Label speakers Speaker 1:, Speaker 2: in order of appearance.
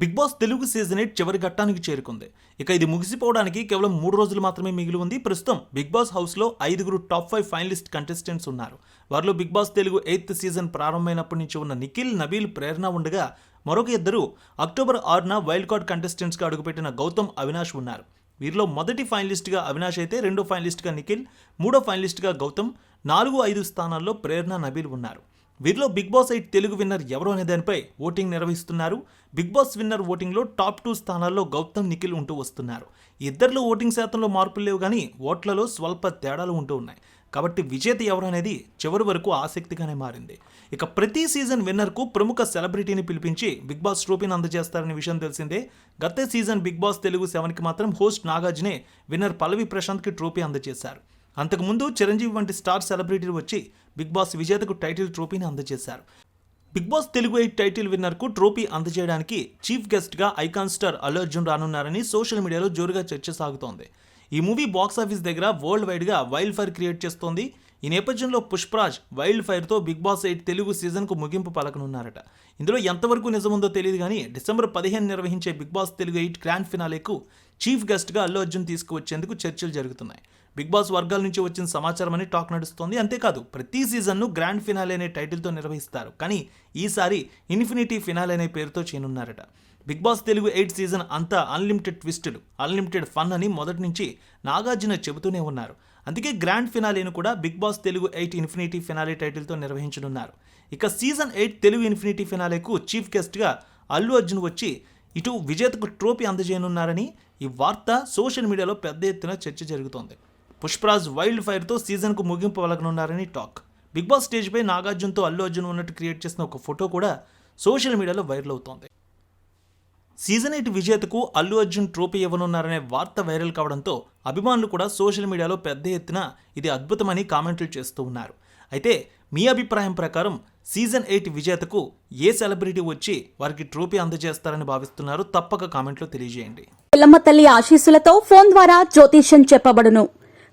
Speaker 1: Bigg Boss Telugu season eight చివరి ఘట్టానికి చేరుకుంది. ఇక ఇది ముగిసిపోవడానికి కేవలం మూడు రోజులు మాత్రమే మిగిలి ఉంది. ప్రస్తుతం బిగ్ బాస్ హౌస్లో ఐదుగురు టాప్ ఫైవ్ ఫైనలిస్ట్ కంటెస్టెంట్స్ ఉన్నారు. వారిలో Bigg Boss Telugu eighth season ప్రారంభమైనప్పటి నుంచి ఉన్న నిఖిల్ నబీల్ ప్రేరణ ఉండగా మరొక ఇద్దరు అక్టోబర్ ఆరున వైల్డ్ కార్డ్ కంటెస్టెంట్స్గా అడుగుపెట్టిన గౌతమ్ అవినాష్ ఉన్నారు. వీరిలో మొదటి ఫైనలిస్ట్గా అవినాష్ అయితే రెండో ఫైనలిస్ట్గా నిఖిల్ మూడో ఫైనలిస్ట్గా గౌతమ్ నాలుగు ఐదు స్థానాల్లో ప్రేరణ నబీల్ ఉన్నారు. వీరిలో Bigg Boss eight Telugu winner ఎవరు అనే దానిపై ఓటింగ్ నిర్వహిస్తున్నారు. బిగ్ బాస్ విన్నర్ ఓటింగ్లో టాప్ టూ స్థానాల్లో గౌతమ్ నిఖిల్ ఉంటూ వస్తున్నారు. ఇద్దరిలో ఓటింగ్ శాతంలో మార్పులు లేవు కానీ ఓట్లలో స్వల్ప తేడాలు ఉంటూ ఉన్నాయి. కాబట్టి విజేత ఎవరు అనేది చివరి వరకు ఆసక్తిగానే మారింది. ఇక ప్రతి సీజన్ విన్నర్కు ప్రముఖ సెలబ్రిటీని పిలిపించి బిగ్ బాస్ ట్రోఫీని అందజేస్తారనే విషయం తెలిసిందే. గత సీజన్ బిగ్ బాస్ తెలుగు సెవెన్కి మాత్రం హోస్ట్ నాగార్జునే విన్నర్ పల్లవి ప్రశాంత్కి ట్రోఫీ అందజేశారు. అంతకుముందు చిరంజీవి వంటి స్టార్ సెలబ్రిటీలు వచ్చి బిగ్ బాస్ విజేతకు టైటిల్ ట్రోఫీని అందజేశారు. Bigg Boss Telugu eight title విన్నర్కు trophy అందజేయడానికి చీఫ్ గెస్ట్గా ఐకాన్ స్టార్ అల్లు అర్జున్ రానున్నారని సోషల్ మీడియాలో జోరుగా చర్చ సాగుతోంది. ఈ మూవీ బాక్స్ ఆఫీస్ దగ్గర వరల్డ్ వైడ్గా వైల్డ్ ఫైర్ క్రియేట్ చేస్తోంది. ఈ నేపథ్యంలో పుష్పరాజ్ వైల్డ్ ఫైర్తో బిగ్ బాస్ ఎయిట్ తెలుగు సీజన్కు ముగింపు పలకనున్నారట. ఇందులో ఎంతవరకు నిజముందో తెలియదు కానీ డిసెంబర్ పదిహేను నిర్వహించే Bigg Boss Telugu eight grand ఫినాలేకు chief గెస్ట్గా అల్లు అర్జున్ తీసుకువచ్చేందుకు చర్చలు జరుగుతున్నాయి. బిగ్ బాస్ వర్గాల నుంచి వచ్చిన సమాచారం అని టాక్ నడుస్తోంది. అంతేకాదు ప్రతి సీజన్ను గ్రాండ్ ఫినాలే అనే టైటిల్తో నిర్వహిస్తారు. కానీ ఈసారి ఇన్ఫినిటీ ఫినాల్ అనే పేరుతో చేయనున్నారట. Bigg Boss Telugu eight season అంతా అన్లిమిటెడ్ ట్విస్టులు అన్లిమిటెడ్ ఫన్ అని మొదటి నుంచి నాగార్జున చెబుతూనే ఉన్నారు. అందుకే గ్రాండ్ ఫినాలేను కూడా Bigg Boss Telugu eight infinity finale టైటిల్తో నిర్వహించనున్నారు. ఇక సీజన్ ఎయిట్ తెలుగు ఇన్ఫినిటీ ఫినాలేకు చీఫ్ గెస్ట్గా అల్లు అర్జున్ వచ్చి ఇటు విజేతకు ట్రోఫీ అందజేయనున్నారని ఈ వార్త సోషల్ మీడియాలో పెద్ద ఎత్తున చర్చ జరుగుతోంది. పుష్పరాజ్ వైల్డ్ ఫైర్తో సీజన్కు ముగింపు పలకనున్నారని టాక్. బిగ్ బాస్ స్టేజ్పై నాగార్జునతో అల్లు అర్జున్ ఉన్నట్టు క్రియేట్ చేసిన ఒక ఫోటో కూడా సోషల్ మీడియాలో వైరల్ అవుతోంది. సీజన్ ఎయిట్ విజేతకు అల్లు అర్జున్ ట్రోఫీ ఇవ్వనున్నారనే వార్త వైరల్ కావడంతో అభిమానులు కూడా సోషల్ మీడియాలో పెద్ద ఎత్తున ఇది అద్భుతమని కామెంట్లు చేస్తూ ఉన్నారు. అయితే మీ అభిప్రాయం ప్రకారం సీజన్ ఎయిట్ విజేతకు ఏ సెలబ్రిటీ వచ్చి వారికి ట్రోఫీ అందజేస్తారని భావిస్తున్నారు తప్పక కామెంట్లో తెలియజేయండి.
Speaker 2: పిల్లమ్మ తల్లి ఆశీస్సులతో ఫోన్ ద్వారా జ్యోతిష్యం చెప్పబడును.